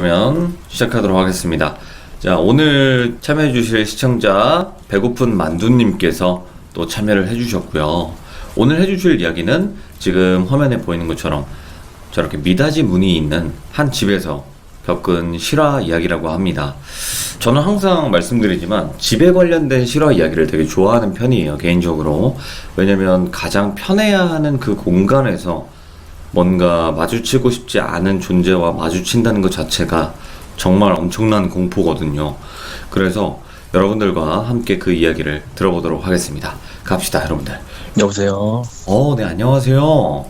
그러면 시작하도록 하겠습니다. 자, 오늘 참여해주실 시청자 배고픈 만두님께서 또 참여를 해주셨고요. 오늘 해주실 이야기는 지금 화면에 보이는 것처럼 저렇게 미닫이 문이 있는 한 집에서 겪은 실화 이야기라고 합니다. 저는 항상 말씀드리지만 집에 관련된 실화 이야기를 되게 좋아하는 편이에요, 개인적으로. 왜냐면 가장 편해야 하는 그 공간에서 뭔가 마주치고 싶지 않은 존재와 마주친다는 것 자체가 정말 엄청난 공포거든요. 그래서 여러분들과 함께 그 이야기를 들어보도록 하겠습니다. 갑시다, 여러분들. 여보세요. 어, 네, 안녕하세요.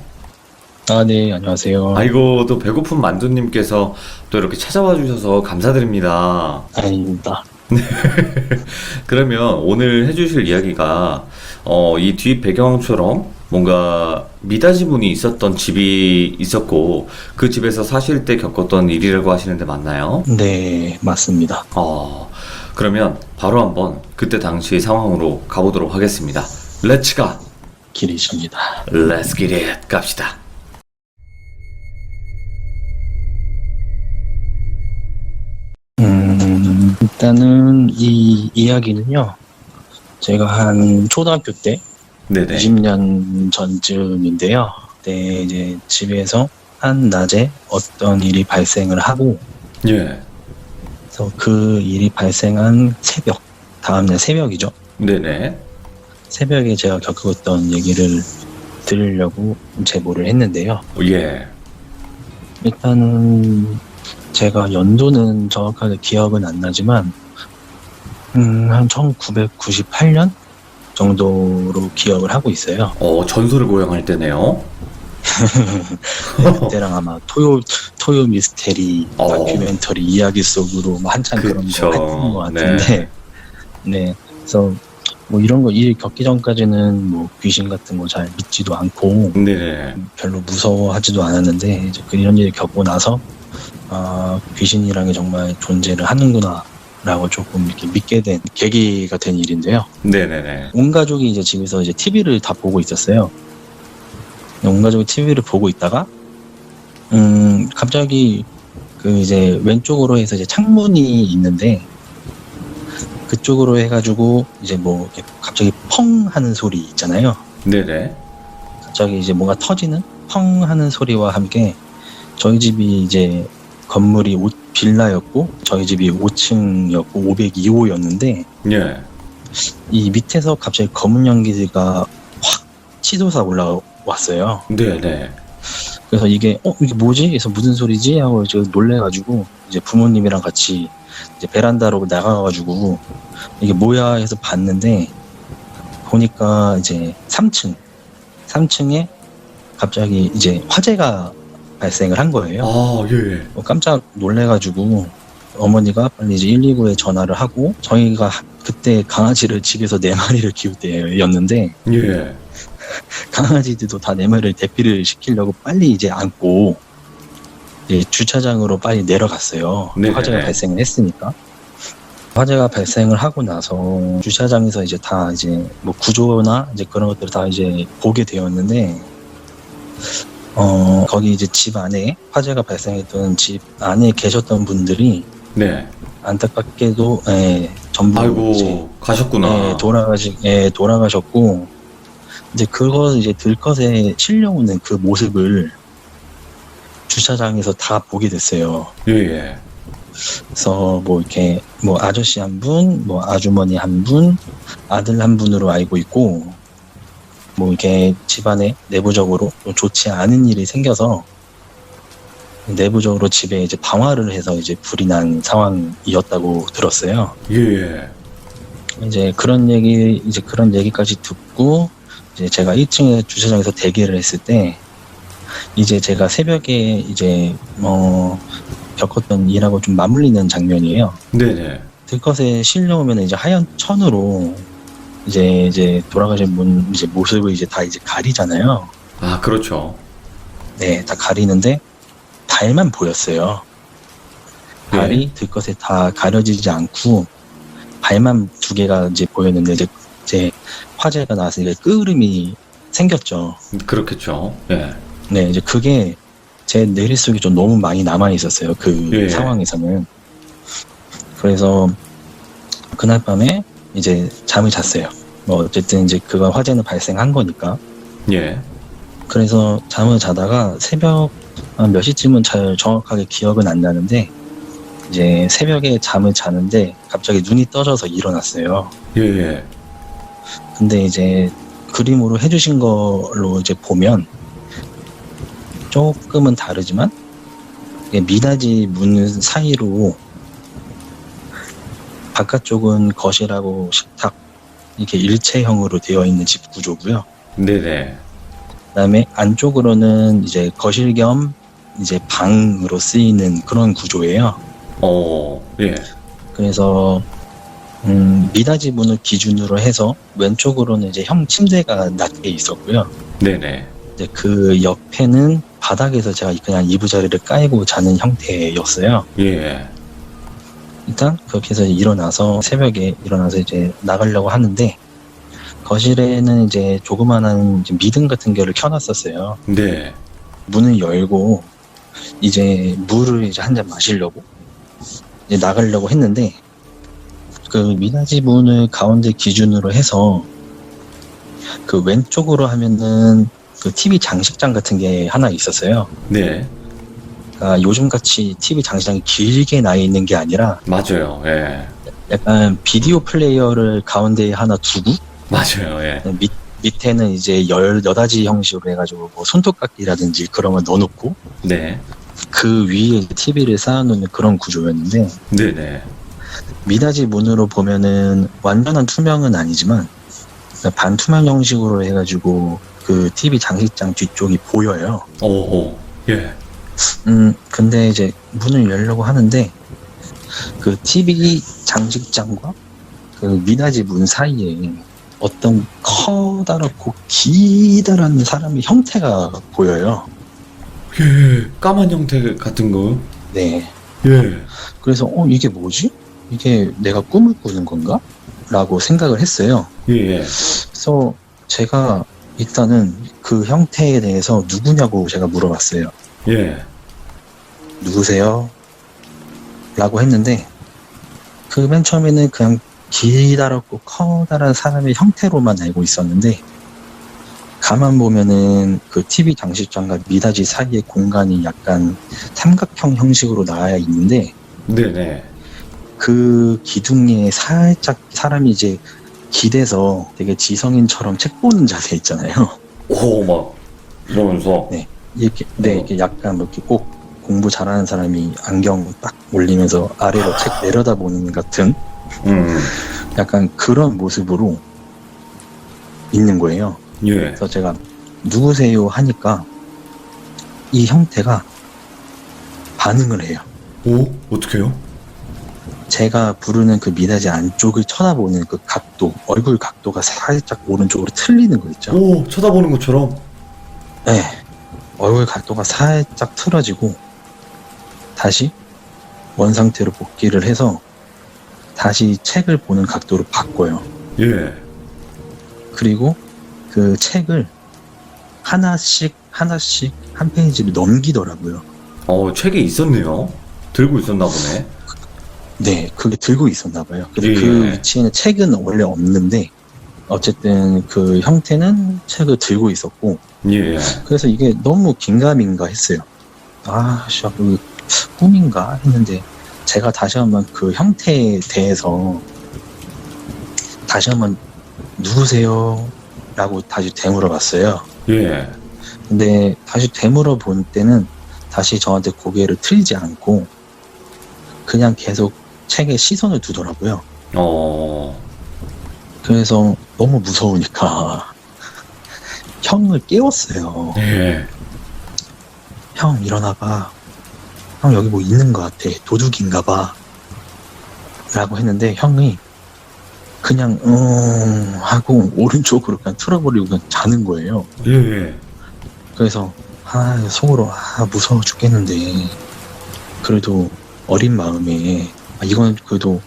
아, 네, 안녕하세요. 아이고, 또 배고픈 만두님께서 또 이렇게 찾아와 주셔서 감사드립니다. 아닙니다. 그러면 오늘 해주실 이야기가, 어, 이 뒷 배경처럼 뭔가 미닫이 문이 있었던 집이 있었고, 그 집에서 사실 때 겪었던 일이라고 하시는데 맞나요? 네, 맞습니다. 어, 그러면 바로 한번 그때 당시 상황으로 가보도록 하겠습니다. 렛츠 가! 길이십니다. Let's get it! 갑시다. 음, 일단은 이 이야기는요, 제가 한 초등학교 때, 네네. 20년 전쯤인데요. 그때 이제 집에서 한 낮에 어떤 일이 발생을 하고, 예. 그래서 그 일이 발생한 새벽, 다음날 새벽이죠. 네네. 새벽에 제가 겪었던 얘기를 들으려고 제보를 했는데요. 예. 일단은 제가 연도는 정확하게 기억은 안 나지만 음, 한 1998년 정도로 기억을 하고 있어요. 어, 전설을 고양할 때네요. 그때랑 아마 토요 토요 미스테리 어. 다큐멘터리 이야기 속으로 뭐 한참 그런 그쵸. 거 했던 것 같은데 네. 그래서 뭐 이런 거 일 겪기 전까지는 뭐 귀신 같은 거 잘 믿지도 않고 네네. 별로 무서워하지도 않았는데 이제 그 이런 일을 겪고 나서 아 귀신이랑이 정말 존재를 하는구나 라고 조금 이렇게 믿게 된 계기가 된 일인데요. 네네네. 온 가족이 이제 집에서 이제 TV를 다 보고 있었어요. 온 가족이 TV를 보고 있다가 음 갑자기 그 이제 왼쪽으로 해서 이제 창문이 있는데 그쪽으로 해가지고 이제 뭐 갑자기 펑 하는 소리 있잖아요. 네네. 갑자기 이제 뭔가 터지는 펑 하는 소리와 함께 저희 집이 이제 건물이 오- 빌라였고 저희 집이 5층이었고 502호였는데 예. 이 밑에서 갑자기 검은 연기가 확 치솟아 올라왔어요. 네 네. 그래서 이게 어 이게 뭐지? 그래서 무슨 소리지? 하고 저 놀래가지고 이제 부모님이랑 같이 이제 베란다로 나가가지고 이게 뭐야 해서 봤는데 보니까 이제 3층 3층에 갑자기 이제 화재가 발생을 한 거예요. 아, 예. 어, 깜짝 놀래가지고 어머니가 빨리 이제 119에 전화를 하고 저희가 하- 그때 강아지를 집에서 네 마리를 키울 때였는데 예. 강아지들도 다 네 마리를 대피를 시키려고 빨리 이제 안고 이제 주차장으로 빨리 내려갔어요. 네네네. 화재가 발생을 했으니까. 화재가 발생을 하고 나서 주차장에서 이제 다 이제 뭐 구조나 이제 그런 것들을 다 이제 보게 되었는데 어 거기 이제 집 안에 화재가 발생했던 집 안에 계셨던 분들이 네. 안타깝게도 예, 전부 이제 아이고, 가셨구나. 예, 돌아가시, 예, 돌아가셨고, 이제 그거 이제 들것에 실려오는 그 모습을 주차장에서 다 보게 됐어요. 예, 예. 그래서 뭐 이렇게 뭐 아저씨 한 분, 뭐 아주머니 한 분, 아들 한 분으로 알고 있고, 뭐 이렇게 집안에 내부적으로 좀 좋지 않은 일이 생겨서 내부적으로 집에 이제 방화를 해서 이제 불이 난 상황이었다고 들었어요. 예, 예. 이제 그런 얘기 이제 그런 얘기까지 듣고 이제 제가 1층에 주차장에서 대기를 했을 때 이제 제가 새벽에 이제 뭐 겪었던 일하고 좀 맞물리는 장면이에요. 네네. 들것에 실려오면 이제 하얀 천으로 이제 이제 돌아가신 분 이제 모습을 이제 다 이제 가리잖아요. 아, 그렇죠. 네, 다 가리는데 발만 보였어요. 발이 들것에 다 가려지지 않고 발만 두 개가 이제 보였는데 이제, 이제 화재가 나서 이제 끄름이 생겼죠. 그렇겠죠. 예. 네, 이제 그게 제 내리 속이 좀 너무 많이 남아 있었어요. 그 예. 상황에서는. 그래서 그날 밤에 이제 잠을 잤어요. 뭐 어쨌든 이제 그가 화재는 발생한 거니까. 예. 그래서 잠을 자다가 새벽 한몇 시쯤은 잘 정확하게 기억은 안 나는데 이제 새벽에 잠을 자는데 갑자기 눈이 떠져서 일어났어요. 예, 예. 근데 이제 그림으로 해주신 걸로 이제 보면 조금은 다르지만 미닫이 문 사이로 바깥쪽은 거실하고 식탁 이렇게 일체형으로 되어 있는 집 구조고요. 네네. 그다음에 안쪽으로는 이제 거실 겸 이제 방으로 쓰이는 그런 구조예요. 어, 예. 그래서 음, 미닫이 문을 기준으로 해서 왼쪽으로는 이제 형 침대가 낮게 있었고요. 네네. 이제 그 옆에는 바닥에서 제가 그냥 이부자리를 깔고 자는 형태였어요. 예. 일단 그렇게 해서 일어나서 새벽에 일어나서 이제 나가려고 하는데 거실에는 이제 조그만한 이제 미등 같은 거를 켜놨었어요. 네. 문을 열고 이제 물을 이제 한 잔 마시려고 이제 나가려고 했는데 그 미닫이 문을 가운데 기준으로 해서 그 왼쪽으로 하면은 그 TV 장식장 같은 게 하나 있었어요. 네. 그러니까 요즘 같이 TV 장식장이 길게 나 있는 게 아니라 맞아요. 예. 약간 비디오 플레이어를 가운데에 하나 두고 맞아요. 예. 밑 밑에는 이제 열 여다지 형식으로 해가지고 뭐 손톱깎이라든지 그런 걸 넣어놓고 네. 그 위에 TV를 쌓아놓는 그런 구조였는데 네네. 미닫이 문으로 보면은 완전한 투명은 아니지만 반투명 형식으로 해가지고 그 TV 장식장 뒤쪽이 보여요. 오, 예. 음 근데 이제 문을 열려고 하는데 그 TV 장식장과 그 미닫이 문 사이에 어떤 커다랗고 기다란 사람의 형태가 보여요. 예. 까만 형태 같은 거. 네. 예. 그래서 어 이게 뭐지? 이게 내가 꿈을 꾸는 건가? 라고 생각을 했어요. 예. 예. 그래서 제가 일단은 그 형태에 대해서 누구냐고 제가 물어봤어요. 예. 누구세요? 라고 했는데 그 맨 처음에는 그냥 기다랗고 커다란 사람의 형태로만 알고 있었는데 가만 보면은 그 TV 장식장과 미닫이 사이의 공간이 약간 삼각형 형식으로 나와 있는데 네네. 그 기둥에 살짝 사람이 이제 기대서 되게 지성인처럼 책 보는 자세 있잖아요. 오, 막, 이러면서. 네. 이렇게, 네, 이렇게 약간 뭐 이렇게 꼭 공부 잘하는 사람이 안경 딱 올리면서 아래로 책 내려다보는 같은 음. 약간 그런 모습으로 있는 거예요. 예. 그래서 제가 누구세요 하니까 이 형태가 반응을 해요. 오, 어떡해요? 제가 부르는 그 미닫이 안쪽을 쳐다보는 그 각도, 얼굴 각도가 살짝 오른쪽으로 틀리는 거 있죠. 오, 쳐다보는 것처럼. 네. 얼굴 각도가 살짝 틀어지고 다시 원 상태로 복귀를 해서 다시 책을 보는 각도로 바꿔요. 예. 그리고 그 책을 하나씩 하나씩 한 페이지를 넘기더라고요. 어, 책이 있었네요. 들고 있었나 보네. 네, 그게 들고 있었나 봐요. 근데 예. 그 위치에는 책은 원래 없는데 어쨌든 그 형태는 책을 들고 있었고 예. 그래서 이게 너무 긴가민가 했어요. 아, 씨, 그 꿈인가 했는데 제가 다시 한번 그 형태에 대해서 다시 한번 누구세요? 라고 다시 되물어 봤어요. 예. 근데 다시 되물어 본 때는 다시 저한테 고개를 틀지 않고 그냥 계속 책에 시선을 두더라고요. 어, 그래서 너무 무서우니까 형을 깨웠어요. 예. 형 일어나봐. 형 여기 뭐 있는 것 같아. 도둑인가 봐. 라고 했는데 형이 그냥 음 하고 오른쪽으로 그냥 틀어버리고 그냥 자는 거예요. 예. 예. 그래서 아 속으로 아 무서워 죽겠는데 그래도 어린 마음에 아, 이건 그래도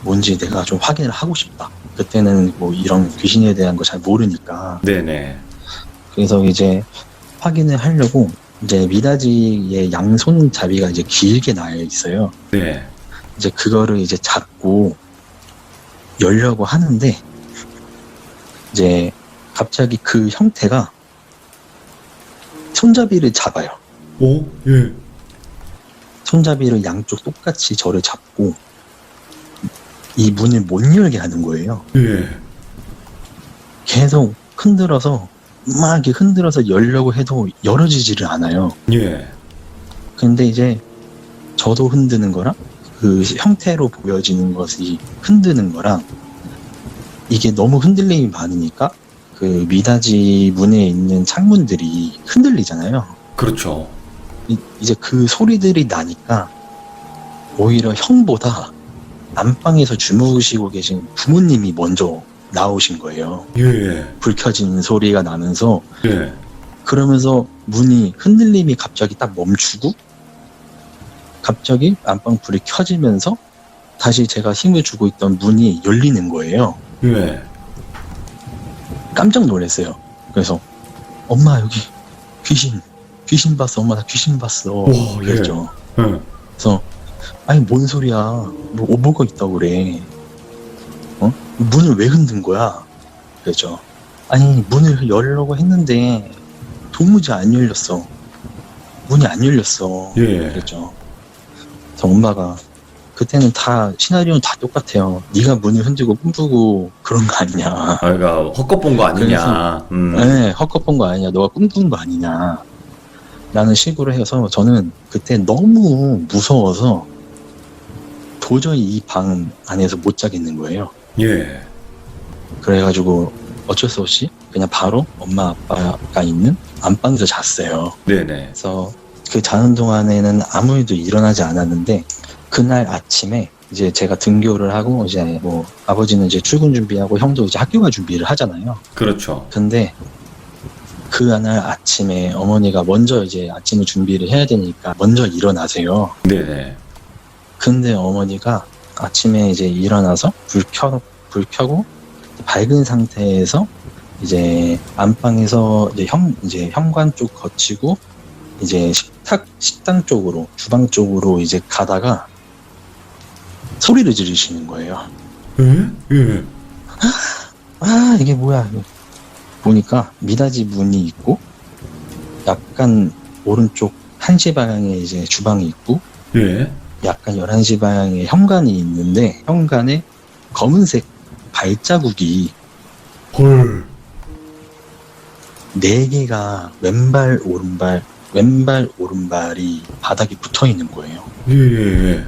뭔지 내가 좀 확인을 하고 싶다. 그때는 뭐 이런 귀신에 대한 거 잘 모르니까 네네. 그래서 이제 확인을 하려고 이제 미닫이의 양손 잡이가 이제 길게 나여 있어요. 네. 이제 그거를 이제 잡고 열려고 하는데 이제 갑자기 그 형태가 손잡이를 잡아요. 오, 예. 손잡이를 양쪽 똑같이 저를 잡고 이 문을 못 열게 하는 거예요. 예. 계속 흔들어서 막 이렇게 흔들어서 열려고 해도 열어지지를 않아요. 예. 근데 이제 저도 흔드는 거랑 그 형태로 보여지는 것이 흔드는 거랑 이게 너무 흔들림이 많으니까 그 미닫이 문에 있는 창문들이 흔들리잖아요. 그렇죠. 이- 이제 그 소리들이 나니까 오히려 형보다 안방에서 주무시고 계신 부모님이 먼저 나오신 거예요. 예. 불 켜지는 소리가 나면서 예. 그러면서 문이 흔들림이 갑자기 딱 멈추고 갑자기 안방 불이 켜지면서 다시 제가 힘을 주고 있던 문이 열리는 거예요. 예. 깜짝 놀랐어요. 그래서 엄마 여기 귀신 귀신 봤어 엄마 나 귀신 봤어 와, 예. 그랬죠. 예. 그래서 아니 뭔 소리야 뭐 오버가 있다고 그래 어 문을 왜 흔든 거야? 그랬죠. 아니 문을 열려고 했는데 도무지 안 열렸어. 문이 안 열렸어. 예. 그랬죠. 그래서 엄마가 그때는 다 시나리오는 다 똑같아요. 네가 문을 흔들고 꿈꾸고 그런 거 아니냐. 아, 그러니까 헛것 본 거 아니냐. 음. 네, 헛것 본 거 아니냐, 너가 꿈꾼 거 아니냐, 라는 식으로 해서 저는 그때 너무 무서워서 도저히 이 방 안에서 못 자겠는 거예요. 예. 그래가지고 어쩔 수 없이 그냥 바로 엄마 아빠가 있는 안방에서 잤어요. 네네. 그래서 그 자는 동안에는 아무 일도 일어나지 않았는데 그날 아침에 이제 제가 등교를 하고 이제 뭐 아버지는 이제 출근 준비하고 형도 이제 학교 갈 준비를 하잖아요. 그렇죠. 근데 그날 아침에 어머니가 먼저 이제 아침을 준비를 해야 되니까 먼저 일어나세요. 네네. 근데 어머니가 아침에 이제 일어나서 불 켜, 불 켜고 밝은 상태에서 이제 안방에서 이제 현, 이제 현관 쪽 거치고 이제 식탁, 식당 쪽으로, 주방 쪽으로 이제 가다가 소리를 지르시는 거예요. 예? 예. 아 이게 뭐야 보니까 미닫이 문이 있고 약간 오른쪽 1시 방향에 이제 주방이 있고 예. 약간 11시 방향에 현관이 있는데 현관에 검은색 발자국이 헐. 4개가 왼발 오른발 왼발 오른발이 바닥에 붙어 있는 거예요 예, 예, 예.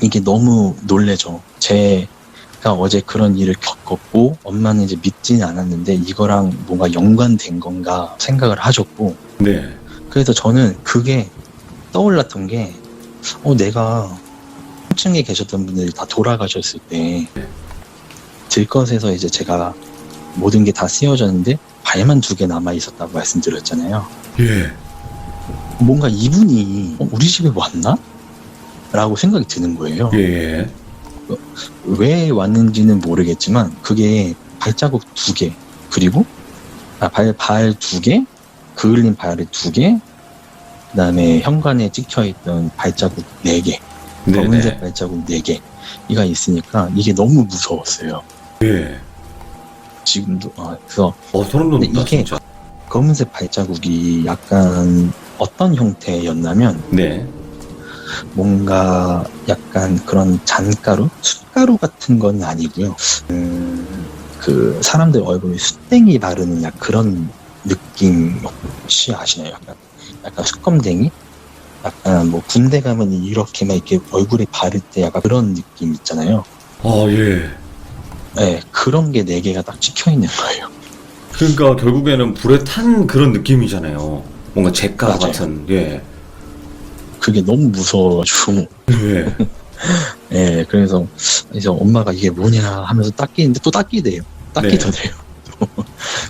이게 너무 놀래죠 제가 어제 그런 일을 겪었고 엄마는 이제 믿지는 않았는데 이거랑 뭔가 연관된 건가 생각을 하셨고 네. 그래서 저는 그게 떠올랐던 게, 어, 내가 1층에 계셨던 분들이 다 돌아가셨을 때, 들것에서 이제 제가 모든 게 다 쓰여졌는데, 발만 두 개 남아 있었다고 말씀드렸잖아요. 예. 뭔가 이분이, 어, 우리 집에 왔나? 라고 생각이 드는 거예요. 예. 왜 왔는지는 모르겠지만, 그게 발자국 두 개, 그리고, 아, 발, 발 두 개, 그을린 발을 두 개, 그 다음에 현관에 찍혀 있던 발자국 네 개, 검은색 네네. 발자국 네 개가 있으니까 이게 너무 무서웠어요. 예. 지금도 아, 그래서 어, 소름 돋는다, 이게- 진짜. 검은색 발자국이 약간 어떤 형태였냐면 네. 뭔가 약간 그런 잔가루, 숯가루 같은 건 아니고요. 음, 그 사람들 얼굴에 숯땡이 바르는 약 그런 느낌 혹시 아시나요? 약간 약간 숯검댕이? 약간 뭐 군대 가면 이렇게 막 이렇게 얼굴에 바를 때 약간 그런 느낌 있잖아요. 아, 예. 네, 그런 게 네 개가 딱 찍혀 있는 거예요. 그러니까 결국에는 불에 탄 그런 느낌이잖아요. 뭔가 맞아요. 같은. 예. 그게 너무 무서워가지고, 예. 예, 그래서, 그래서 엄마가 이게 뭐냐 하면서 닦이는데 또 닦이대요. 닦이더 돼요.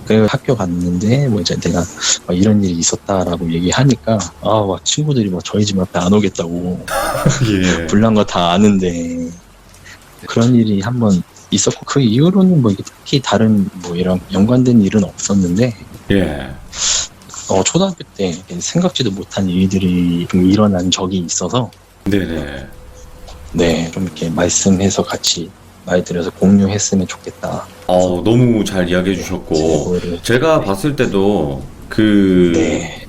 그래서 학교 갔는데, 뭐 이제 내가 막 이런 일이 있었다라고 얘기하니까, 아, 막 친구들이 막 저희 집 앞에 안 오겠다고, 예. 불난 거 다 아는데, 그런 일이 한번 있었고, 그 이후로는 뭐 이게 딱히 다른 뭐 이런 연관된 일은 없었는데, 예. 어, 초등학교 때 생각지도 못한 일들이 좀 일어난 적이 있어서 네네. 네, 좀 이렇게 말씀해서 같이 말드려서 공유했으면 좋겠다. 어, 너무 잘 이야기해 주셨고, 제보를 제가 봤을 때도 그 네,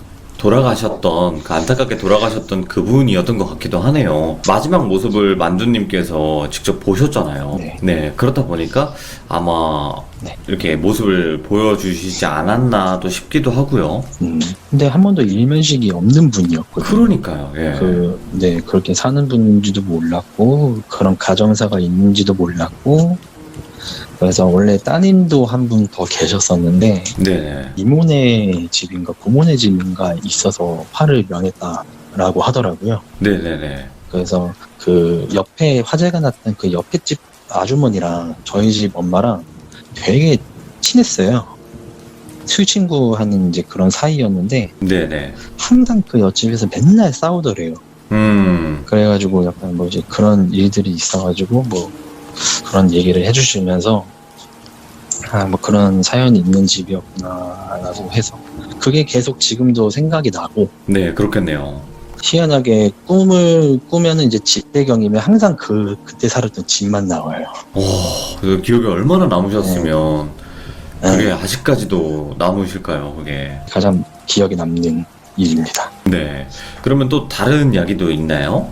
돌아가셨던 그 안타깝게 돌아가셨던 그분이었던 것 같기도 하네요. 마지막 모습을 만두님께서 직접 보셨잖아요. 네. 그렇다 보니까 아마 네. 이렇게 모습을 보여주시지 않았나 또 싶기도 하고요. 음, 근데 한 번도 일면식이 없는 분이었거든요. 그러니까요. 예. 그, 네, 그렇게 사는 분인지도 몰랐고, 그런 가정사가 있는지도 몰랐고, 그래서 원래 따님도 한 분 더 계셨었는데, 네네. 이모네 집인가 고모네 집인가 있어서 팔을 명했다라고 하더라고요. 네네네. 그래서 그 옆에 화재가 났던 그 옆에 집 아주머니랑 저희 집 엄마랑 되게 친했어요. 술 친구 하는 이제 그런 사이였는데 네네. 항상 그 옆집에서 맨날 싸우더래요. 음. 그래가지고 약간 뭐 이제 그런 일들이 있어가지고 뭐 그런 얘기를 해주시면서 아 뭐 그런 사연이 있는 집이었구나라고 해서 그게 계속 지금도 생각이 나고 네, 그렇겠네요. 희한하게 꿈을 꾸면은 이제 집 배경이면 항상 그 그때 살았던 집만 나와요. 오, 그 기억이 얼마나 남으셨으면 네, 그게 아직까지도 남으실까요, 그게? 가장 기억에 남는 일입니다. 네. 그러면 또 다른 이야기도 있나요?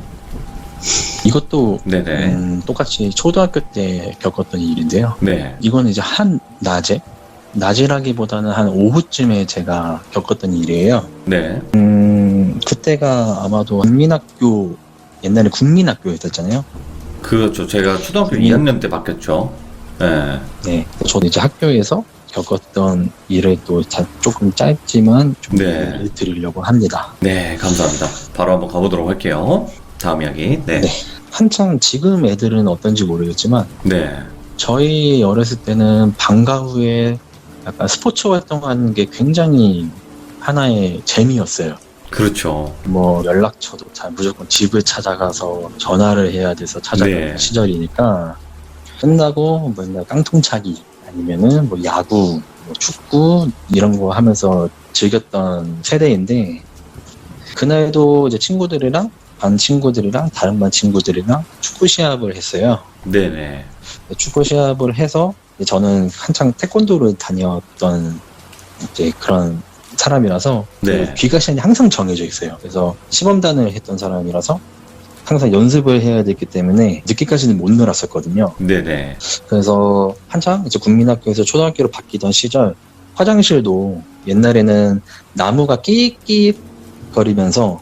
이것도 네네. 음, 똑같이 초등학교 때 겪었던 일인데요. 네. 이거는 이제 한 낮에 낮이라기보다는 한 오후쯤에 제가 겪었던 일이에요. 네. 음, 그때가 아마도 국민학교 옛날에 국민학교였잖아요. 그렇죠. 제가 초등학교 음. 2학년 때 바뀌었죠. 네. 네, 저도 이제 학교에서 겪었던 일을 또 자- 조금 짧지만 좀 네. 드리려고 합니다. 네, 감사합니다. 바로 한번 가보도록 할게요. 다음 이야기. 네. 네. 한창 지금 애들은 어떤지 모르겠지만 네. 저희 어렸을 때는 방과 후에 약간 스포츠 활동하는 게 굉장히 하나의 재미였어요. 그렇죠. 뭐 연락처도 잘 무조건 집을 찾아가서 전화를 해야 돼서 찾아가는 네. 시절이니까 끝나고 맨날 깡통차기 아니면은 뭐 야구, 뭐 축구 이런 거 하면서 즐겼던 세대인데 그날도 이제 친구들이랑 반 친구들이랑 다른 반 친구들이랑 축구 시합을 했어요. 네네. 축구 시합을 해서 저는 한창 태권도를 다녔던 이제 그런 사람이라서 네. 그 귀가 시간이 항상 정해져 있어요. 그래서 시범단을 했던 사람이라서 항상 연습을 해야 됐기 때문에 늦게까지는 못 놀았었거든요. 네네. 그래서 한창 이제 국민학교에서 초등학교로 바뀌던 시절 화장실도 옛날에는 나무가 끼익끼익 거리면서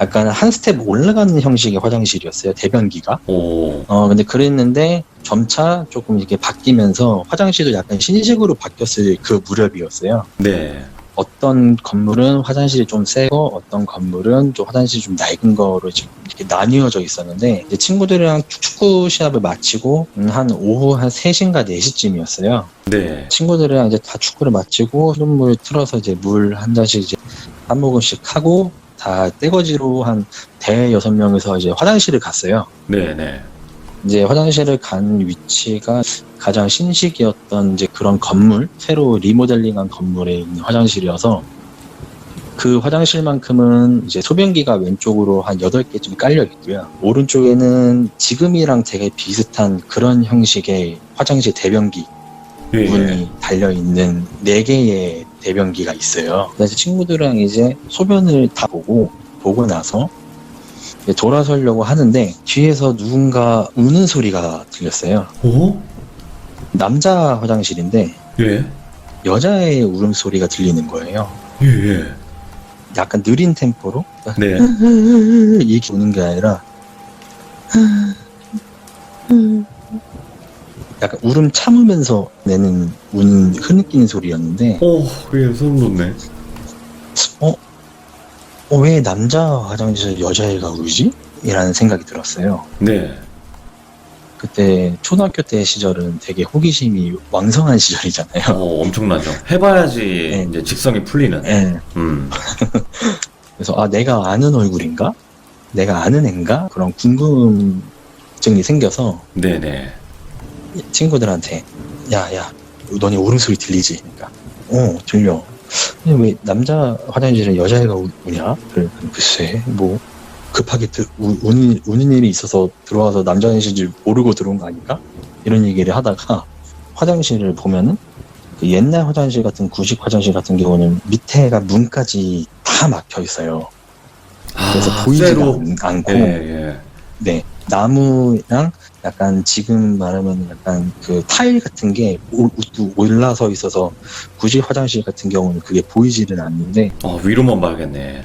약간 한 스텝 올라가는 형식의 화장실이었어요. 대변기가. 오. 어, 근데 그랬는데 점차 조금 이게 바뀌면서 화장실도 약간 신식으로 바뀌었을 그 무렵이었어요. 네. 어떤 건물은 화장실이 좀 세고 어떤 건물은 좀 화장실이 좀 낡은 거로 지금 이렇게 나뉘어져 있었는데 이제 친구들이랑 축구 시합을 마치고 음, 한 오후 한 3시인가 4시쯤이었어요. 네. 친구들이랑 이제 다 축구를 마치고 물 틀어서 이제 물 한 잔씩 이제 한 모금씩 하고 다 떼거지로 한 대여섯 명에서 이제 화장실을 갔어요. 네네. 이제 화장실을 간 위치가 가장 신식이었던 이제 그런 건물, 새로 리모델링한 건물에 있는 화장실이어서 그 화장실만큼은 이제 소변기가 왼쪽으로 한 8개쯤 깔려 있고요. 오른쪽에는 지금이랑 되게 비슷한 그런 형식의 화장실 대변기 예. 문이 달려 있는 네 개의 대변기가 있어요. 그래서 친구들이랑 이제 소변을 다 보고 보고 나서 이제 돌아서려고 하는데 뒤에서 누군가 우는 소리가 들렸어요. 오? 남자 화장실인데 예. 여자의 울음소리가 들리는 거예요. 예, 예. 약간 느린 템포로 네. 이렇게 우는 게 아니라 약간 울음 참으면서 내는 우는 흐느끼는 소리였는데 오, 그게 소름 돋네. 어? 어, 왜 남자 화장실에서 여자애가 울지? 이라는 생각이 들었어요. 네. 그때 초등학교 때 시절은 되게 호기심이 왕성한 시절이잖아요. 어, 엄청나죠. 해봐야지 네. 이제 직성이 풀리는. 예. 음. 그래서 아 내가 아는 얼굴인가? 내가 아는 앤가? 그런 궁금증이 생겨서 네네. 친구들한테 야야 너네 울음소리 들리지? 그러니까 어 들려 근데 왜 남자 화장실에 여자애가 우- 우냐? 그래, 글쎄, 뭐, 급하게 들, 우, 우는, 우는 일이 있어서 들어와서 남자 화장실 모르고 들어온 거 아닐까? 이런 얘기를 하다가 화장실을 보면은 그 옛날 화장실 같은 구식 화장실 같은 경우는 밑에가 문까지 다 막혀 있어요. 그래서 아, 보이지가 쇠로. 않- 않고, 예, 예. 네. 나무랑 약간 지금 말하면 약간 그 타일 같은 게 올라서 있어서 구식 화장실 같은 경우는 그게 보이지는 않는데 어, 위로만 봐야겠네.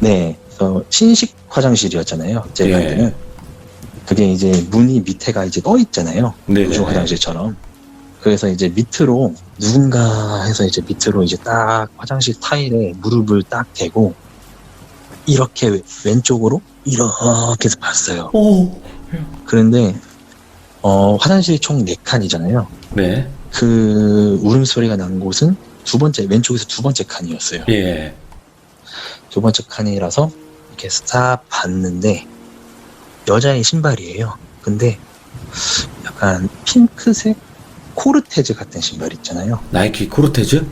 네, 그래서 신식 화장실이었잖아요. 제가 예. 할 때는 그게 이제 문이 밑에가 이제 떠 있잖아요. 네네. 구조 화장실처럼. 그래서 이제 밑으로 누군가 해서 이제 밑으로 이제 딱 화장실 타일에 무릎을 딱 대고 이렇게 왼- 왼쪽으로 이렇게 해서 봤어요. 오. 그런데 어, 화장실이 총 4칸이잖아요. 네. 그 울음소리가 난 곳은 두 번째 왼쪽에서 두 번째 칸이었어요. 예. 두 번째 칸이라서 이렇게 싹 봤는데 여자의 신발이에요. 근데 약간 핑크색 코르테즈 같은 신발 있잖아요. 나이키 코르테즈?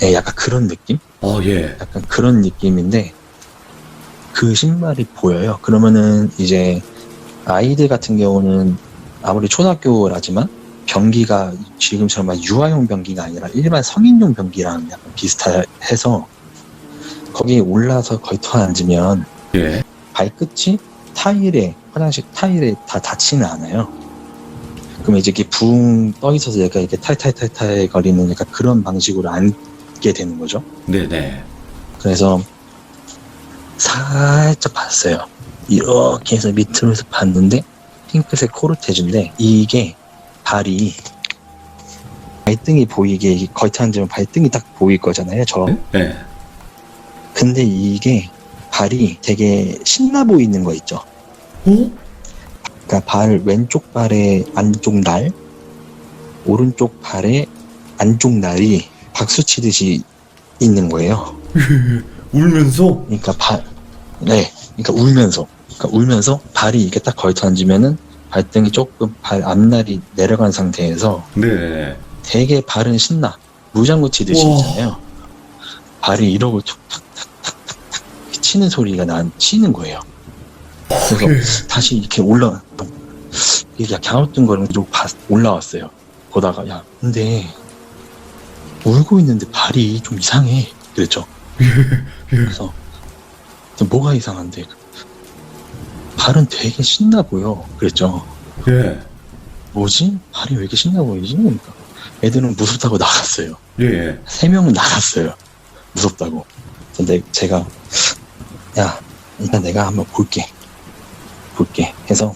네, 약간 그런 느낌? 어, 예. 약간 그런 느낌인데 그 신발이 보여요. 그러면은 이제 아이들 같은 경우는 아무리 초등학교라지만 변기가 지금처럼 막 유아용 변기가 아니라 일반 성인용 변기랑 약간 비슷해서 거기에 올라서 걸터 앉으면 예. 발끝이 타일에 화장실 타일에 다 닿지는 않아요. 그러면 이제 이렇게 붕 떠 있어서 약간 이렇게 탈탈탈탈 거리는 약간 그런 방식으로 앉게 되는 거죠. 네네. 그래서 살짝 봤어요. 이렇게 해서 밑으로 해서 봤는데 핑크색 코르테즈인데 이게 발이 발등이 보이게 이게 걸터 앉으면 발등이 딱 보일 거잖아요. 저 예. 근데 이게 발이 되게 신나 보이는 거 있죠. 오? 그러니까 발 왼쪽 발의 안쪽 날, 오른쪽 발의 안쪽 날이 박수 치듯이 있는 거예요. 울면서? 그러니까 발, 네, 그러니까 울면서, 그러니까 울면서 발이 이렇게 딱 걸터 앉으면은 발등이 조금 발 앞날이 내려간 상태에서 네. 되게 발은 신나 무장구 치듯이 우와. 있잖아요. 발이 이러고 툭탁탁탁탁탁 치는 소리가 난 치는 거예요. 그래서 다시 이렇게 올라 이게 갸우뚱 거리고 이러고 봤- 올라왔어요. 보다가 야 근데 울고 있는데 발이 좀 이상해 그랬죠. 그래서 또 뭐가 이상한데 발은 되게 신나 보여 그랬죠. 예. 뭐지? 발이 왜 이렇게 신나 보이지? 그러니까 애들은 무섭다고 나갔어요. 예. 세 명은 나갔어요. 무섭다고. 근데 제가 야 일단 내가 한번 볼게. 볼게 해서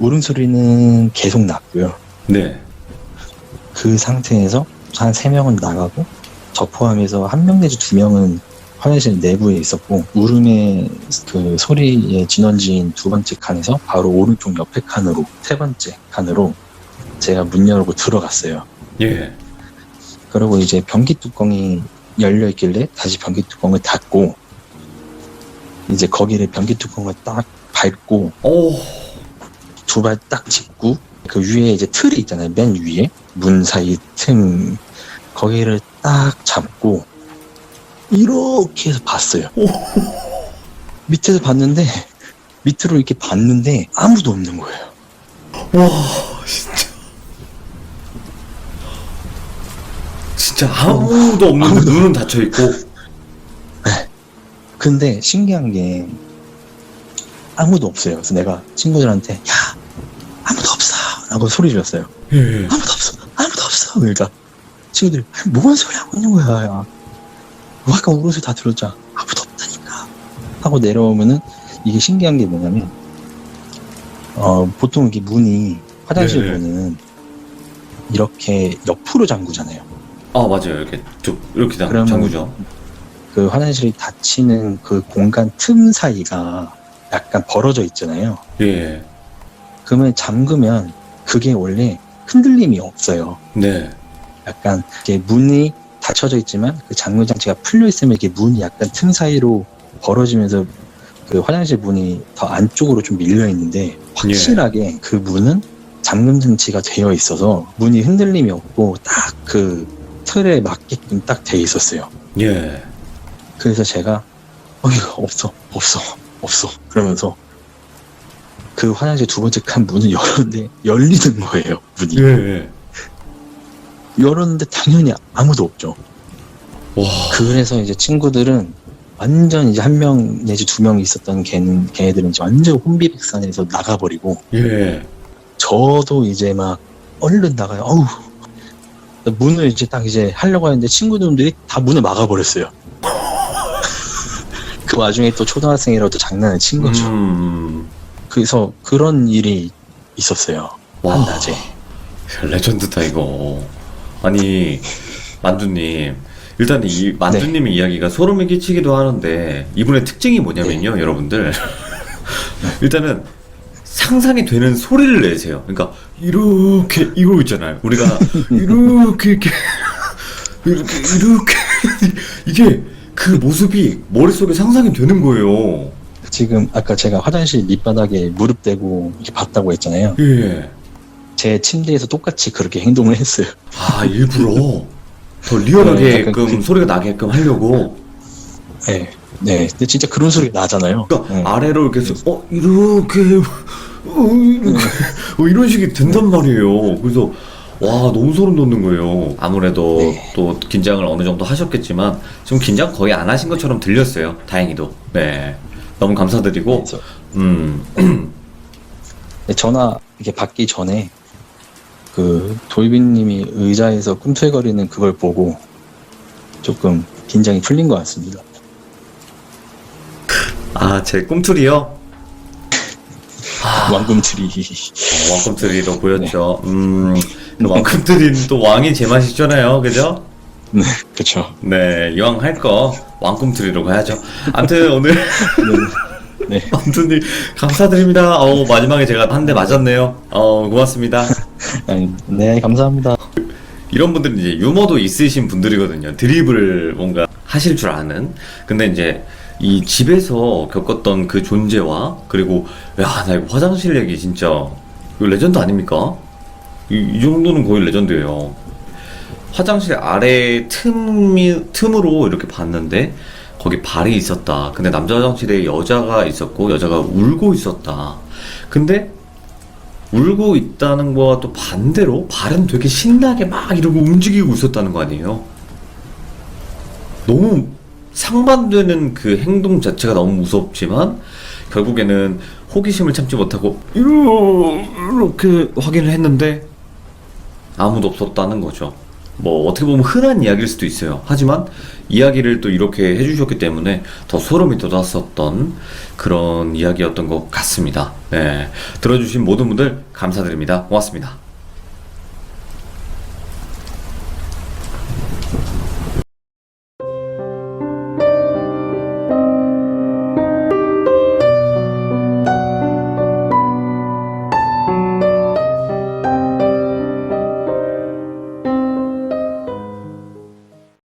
울음소리는 계속 났고요. 네. 그 상태에서 한 세 명은 나가고 저 포함해서 한 명 내지 두 명은 화장실 내부에 있었고 울음의 그 소리의 진원지인 두 번째 칸에서 바로 오른쪽 옆에 칸으로 세 번째 칸으로 제가 문 열고 들어갔어요. 예. 그리고 이제 변기 뚜껑이 열려 있길래 다시 변기 뚜껑을 닫고 이제 거기를 변기 뚜껑을 딱 밟고 오. 두발 딱 짚고 그 위에 이제 틀이 있잖아요. 맨 위에 문 사이 틈 거기를 딱 잡고 이렇게 해서 봤어요. 밑에서 봤는데 밑으로 이렇게 봤는데 아무도 없는 거예요. 와, 진짜. 진짜 아무도 없는데 눈은 닫혀 있고. 근데 신기한 게 아무도 없어요. 그래서 내가 친구들한테 야 아무도 없어 라고 소리 질렀어요. 예. 아무도 없어 아무도 없어 그러니까 친구들이 아니, 뭔 소리 하고 있는 거야 야. 뭐 아까 울어서 다 들었잖아 아무도 없다니까 하고 내려오면은 이게 신기한 게 뭐냐면 어 보통 이게 문이 화장실 네네. 문은 이렇게 옆으로 잠그잖아요 아, 맞아요. 이렇게 쭉 이렇게 다 그러면- 잠그죠. 그 화장실이 닫히는 그 공간 틈 사이가 약간 벌어져 있잖아요 예. 그러면 잠그면 그게 원래 흔들림이 없어요 네. 약간 이게 문이 닫혀져 있지만 그 잠금 장치가 풀려 있으면 이게 문이 약간 틈 사이로 벌어지면서 그 화장실 문이 더 안쪽으로 좀 밀려 있는데 확실하게 그 문은 잠금 장치가 되어 있어서 문이 흔들림이 없고 딱 그 틀에 맞게끔 딱 돼 있었어요. 예. 그래서 제가 어 이거 없어 없어 없어 그러면서 그 화장실 두 번째 칸 문을 열었는데 열리는 거예요 문이 예. 열었는데 당연히 아무도 없죠 와. 그래서 이제 친구들은 완전 이제 한 명 내지 두 명 있었던 걔는 걔네들은 이제 완전 혼비백산에서 나가버리고 예. 저도 이제 막 얼른 나가요 어우 문을 이제 딱 이제 하려고 하는데 친구들이 다 문을 막아버렸어요 그 와중에 또 초등학생이라도 장난을 친 거죠 음. 그래서 그런 일이 있었어요. 와. 한낮에. 레전드다 이거. 아니 만두님 일단 이 만두님의 이야기가 소름이 끼치기도 하는데 이분의 특징이 뭐냐면요, 여러분들. 일단은 상상이 되는 소리를 내세요. 그러니까 이렇게 이거 있잖아요. 우리가 이렇게 이렇게 이렇게 이렇게 이게 그 모습이 머릿속에 상상이 되는 거예요. 지금 아까 제가 화장실 밑바닥에 무릎 대고 이렇게 봤다고 했잖아요. 예. 제 침대에서 똑같이 그렇게 행동을 했어요. 아 일부러 더 네, 리얼하게끔 약간 그- 소리가 나게끔 하려고. 네. 네. 근데 진짜 그런 소리가 나잖아요. 그러니까 네. 아래로 이렇게 해서 어 이렇게 어, 이렇게 어, 이런 식이 된단 말이에요. 그래서 와 너무 소름 돋는 거예요. 아무래도 네. 또 긴장을 어느 정도 하셨겠지만 지금 긴장 거의 안 하신 것처럼 들렸어요. 다행히도. 네. 너무 감사드리고 그래서 음 전화 이렇게 받기 전에 그 돌빈님이 의자에서 꿈틀거리는 그걸 보고 조금 긴장이 풀린 것 같습니다. 아 제 꿈틀이요. 아. 왕꿈틀이. 어, 왕꿈틀이로 보였죠. 음 왕꿈틀이는 또 왕이 제맛이잖아요, 그죠? 네, 그쵸. 네 이왕 할 거 왕꿈틀이로 가야죠. 아무튼 오늘 네. 네. 아무튼 감사드립니다. 어 마지막에 제가 한 대 맞았네요. 어 고맙습니다. 아니, 네, 감사합니다. 이런 분들은 이제 유머도 있으신 분들이거든요. 드립을 뭔가 하실 줄 아는. 근데 이제 이 집에서 겪었던 그 존재와 그리고 야 나 이거 화장실 얘기 진짜 이거 레전드 아닙니까? 이, 이 정도는 거의 레전드예요. 화장실 아래 틈이 틈으로 이렇게 봤는데 거기 발이 있었다. 근데 남자 화장실에 여자가 있었고 여자가 울고 있었다. 근데 울고 있다는 거와 또 반대로 발은 되게 신나게 막 이러고 움직이고 있었다는 거 아니에요? 너무 상반되는 그 행동 자체가 너무 무섭지만 결국에는 호기심을 참지 못하고 이렇게 확인을 했는데 아무도 없었다는 거죠. 뭐 어떻게 보면 흔한 이야기일 수도 있어요. 하지만 이야기를 또 이렇게 해주셨기 때문에 더 소름이 돋았었던 그런 이야기였던 것 같습니다. 네. 들어주신 모든 분들 감사드립니다. 고맙습니다.